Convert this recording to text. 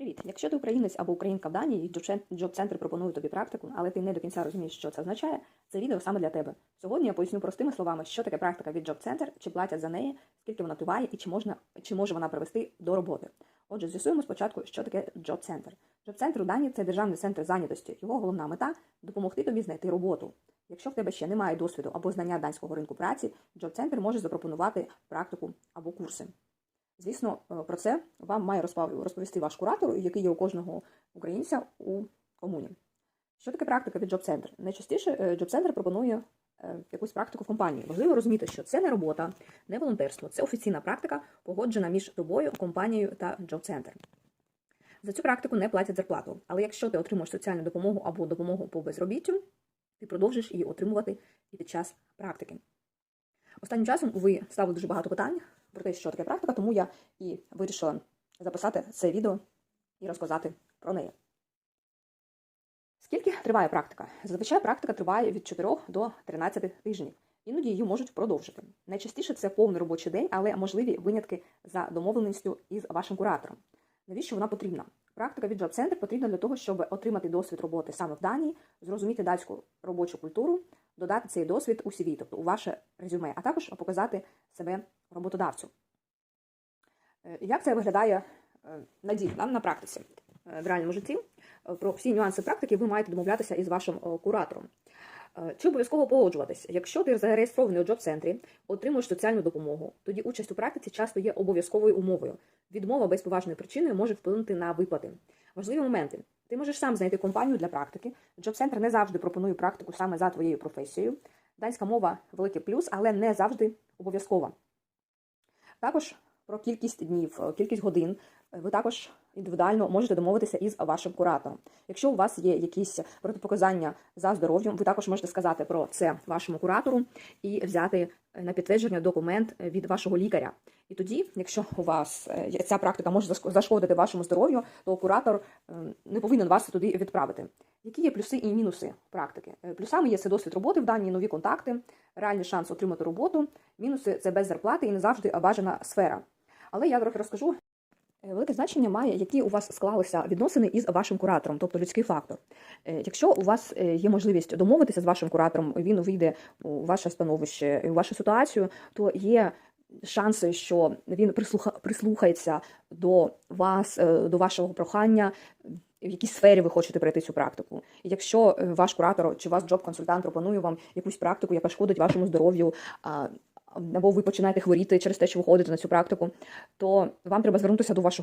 Привіт! Якщо ти українець або українка в Данії, і джоб-центр пропонує тобі практику, але ти не до кінця розумієш, що це означає, це відео саме для тебе. Сьогодні я поясню простими словами, що таке практика від джоб-центр, чи платять за неї, скільки вона триває і чи можна чи може вона привести до роботи. Отже, з'ясуємо спочатку, що таке джоб-центр. Джоб-центр у Данії це державний центр зайнятості. Його головна мета допомогти тобі знайти роботу. Якщо в тебе ще немає досвіду або знання данського ринку праці, джоб-центр може запропонувати практику або курси. Звісно, е, про це вам має розповісти ваш куратор, який є у кожного українця у комуні. Що таке практика від джоб-центр? Найчастіше е, джоб-центр пропонує е, якусь практику в компанії. Важливо розуміти, що це не робота, не волонтерство, це офіційна практика, погоджена між тобою, компанією та джоб-центр. За цю практику не платять зарплату, але якщо ти отримуєш соціальну допомогу або допомогу по безробіттю, ти продовжиш її отримувати і під час практики. Останнім часом ви ставили дуже багато питань про те, що таке практика, тому я і вирішила записати це відео і розказати про неї. Скільки триває практика? Зазвичай практика триває від 4 до 13 тижнів. Іноді її можуть продовжити. Найчастіше це повний робочий день, але можливі винятки за домовленістю із вашим куратором. Навіщо вона потрібна? Практика від Center потрібна для того, щоб отримати досвід роботи саме в Данії, зрозуміти датську робочу культуру, додати цей досвід у CV, тобто у ваше резюме, а також показати себе роботодавцю. Е, Як це виглядає е, на ділі, на практиці Е, в реальному житті? Про всі нюанси практики ви маєте домовлятися із вашим куратором. Чи обов'язково погоджуватись? Якщо ти зареєстрований у джоб-центрі, отримуєш соціальну допомогу, тоді участь у практиці часто є обов'язковою умовою. Відмова без поважної причини може вплинути на виплати. Важливі моменти. Ти можеш сам знайти компанію для практики. Джоб-центр не завжди пропонує практику саме за твоєю професією. Данська мова великий плюс, але не завжди обов'язкова. Також про кількість днів, е, кількість годин е, ви також індивідуально можете домовитися із вашим куратором. Якщо у вас є якісь протипоказання за здоров'ям, ви також можете сказати про це вашому куратору і взяти е, на підтвердження документ е, від вашого лікаря. І тоді, якщо у вас е, ця практика може зашкодити вашому здоров'ю, то куратор не повинен вас туди відправити. Які є плюси і мінуси практики? Плюсами є це досвід роботи в даній нові контакти, реальний шанс отримати роботу. Мінуси це без зарплати і не завжди бажана сфера. Але я трохи розкажу. Е, Велике значення має, які у вас склалися відносини із вашим куратором, тобто людський фактор. Е, Якщо у вас е, є можливість домовитися з вашим куратором, він увійде у ваше становище, у вашу ситуацію, то є шанси, що він прислуха, прислухається до вас, до вашого прохання, в якій сфері ви хочете пройти цю практику. Якщо ваш куратор чи ваш джоб-консультант пропонує вам якусь практику, яка шкодить вашому здоров'ю, або ви починаєте хворіти через те, що ви ходите на цю практику, то вам треба звернутися до вашого